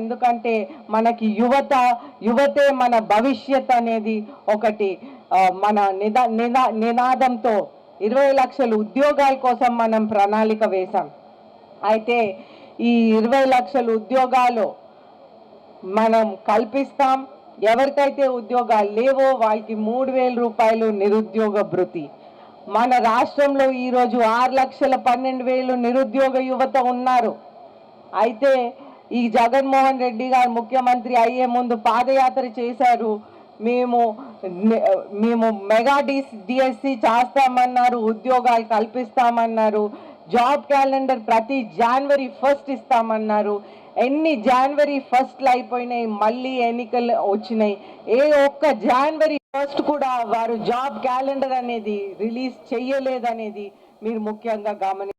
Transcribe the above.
ఎందుకంటే మనకి యువత యువతే మన భవిష్యత్ అనేది ఒకటి. మన నిదా నిదా నినాదంతో ఇరవై లక్షల ఉద్యోగాల కోసం మనం ప్రణాళిక వేశాం. అయితే ఈ ఇరవై లక్షల ఉద్యోగాలు మనం కల్పిస్తాం. ఎవరికైతే ఉద్యోగాలు లేవో వాళ్ళకి మూడు వేల రూపాయలు నిరుద్యోగ భృతి. మన రాష్ట్రంలో ఈరోజు ఆరు లక్షల పన్నెండు వేలు నిరుద్యోగ యువత ఉన్నారు. అయితే ఈ జగన్మోహన్ రెడ్డి గారు ముఖ్యమంత్రి అయ్యే ముందు పాదయాత్ర చేశారు. మేము మేము మెగా డిస్ డిఎస్సి చేస్తామన్నారు ఉద్యోగాలు కల్పిస్తామన్నారు జాబ్ క్యాలెండర్ ప్రతి జనవరి ఫస్ట్ ఇస్తామన్నారు. ఎన్ని జనవరి ఫస్ట్లు అయిపోయినాయి మళ్ళీ ఎన్నికలు వచ్చినాయి. ఏ ఒక్క జనవరి ఫస్ట్ కూడా వారు జాబ్ క్యాలెండర్ అనేది రిలీజ్ చెయ్యలేదనేది మీరు ముఖ్యంగా గమని